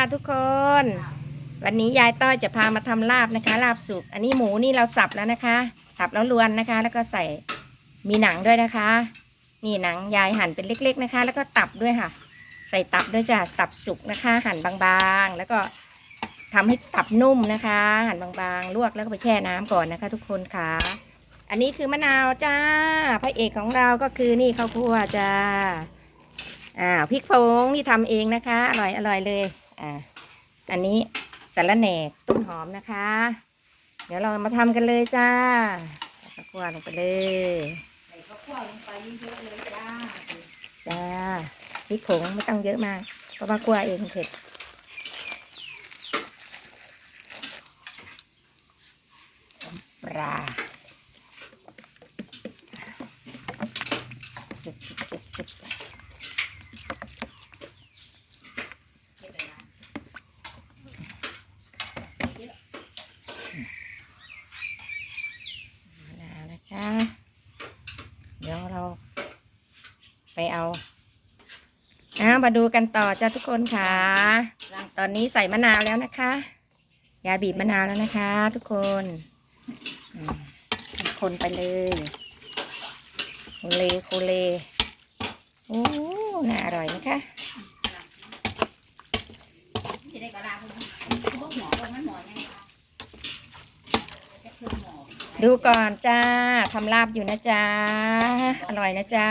ค่ะทุกคน วันนี้ยายต้อยจะพามาทำลาบนะคะ ลาบสุก อันนี้หมูนี่เราสับแล้วนะคะ สับแล้วลวนนะคะ แล้วก็ใส่มีหนังด้วยนะคะ นี่หนังยายหั่นเป็นเล็ก ๆนะคะ แล้วก็ตับด้วยค่ะ ใส่ตับด้วยจ้ะตับสุกนะคะ หั่นบางๆ แล้วก็ทำให้ตับนุ่มนะคะ หั่นบางๆ ลวกแล้วก็ไปแช่น้ำก่อนนะคะ ทุกคนค่ะ อันนี้คือมะนาวจ้าพระเอกของเราก็คือนี่ข้าวคั่วจ้าอ่าพริกผงนี่ทำเองนะคะ อร่อยอร่อยเลย อ่าอันนี้สาระแหนกต้นหอมนะคะ เดี๋ยวเรามาทำกันเลยจ้าใส่ข้าวคั่วลงไปเลยใส่ข้าวคั่วลงไปเยอะๆเลยจ้าจ้าพริกผงไม่ต้องเยอะมากเพราะว่าคั่วเองเผ็ดปลาจุบจุบจุบจุบมะนาวนะคะ เดี๋ยวเรา ไปเอาอ้าวมาดูกันต่อจ้าทุกคนค่ะ ตอนนี้ใส่มะนาวแล้วนะคะยาบีบมะนาวแล้วนะคะ ทุกคนอืมคนไปเลยโคเลโคเลโอ้น่าอร่อยนะคะจะได้กระลาพวกหมอพวกนั้นหมอยังไงคะจะคือหมอดูก่อนจ้าทำลาบอยู่นะจ๊ะอร่อยนะจ๊ะ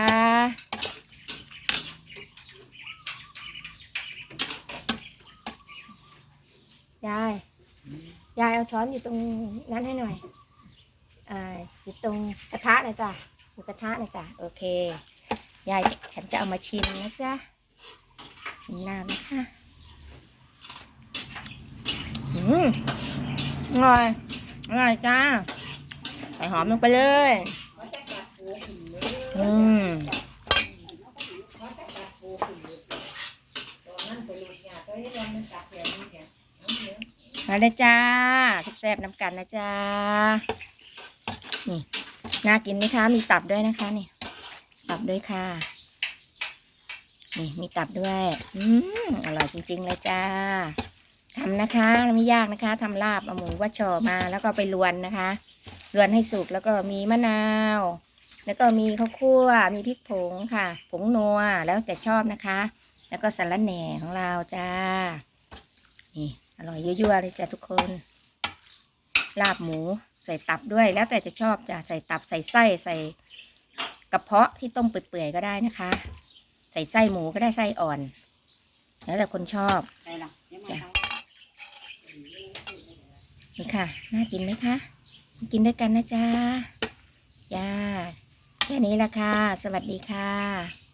ยาย ยายเอาช้อนอยู่ตรงนั้นให้หน่อยอ่าอยู่ตรงกระทะนะจ๊ะอยู่กระทะนะจ๊ะโอเค ยายฉันจะเอามาชิมนะจ๊ะชิมน้ำนะคะอืมอร่อยอร่อยจ้าใส่หอมลงไปเลย อืม มาเลยจ้าแซ่บๆน้ำกันนะจ้านี่น่ากินไหมคะมีตับด้วยนะคะนี่ตับด้วยค่ะ นี่มีตับด้วยอืมอร่อยจริง ๆ เลยจ้าทำนะคะไม่ยากนะคะทำลาบเอาหมูว่าชอมาแล้วก็ไปลวนนะคะลวนให้สุกแล้วก็มีมะนาว แล้วก็มีข้าวคั่วมีพริกผงค่ะ ผงนัวแล้วแต่ชอบนะคะ แล้วก็สาระแหน่ของเราจ้านี่ อร่อยยั่วๆเลยจ้ะทุกคน ลาบหมูใส่ตับด้วย แล้วแต่จะชอบจ้ะใส่ตับใส่ไส้ใส่กระเพาะที่ต้มเปื่อยๆก็ได้นะคะ ใส่ไส้หมูก็ได้ไส้อ่อน แล้วแต่คนชอบใส่หรอยังไงคะนี่ค่ะ น่ากินไหมคะมากินด้วยกันนะจ๊ะจ้าแค่นี้ละค่ะ สวัสดีค่ะ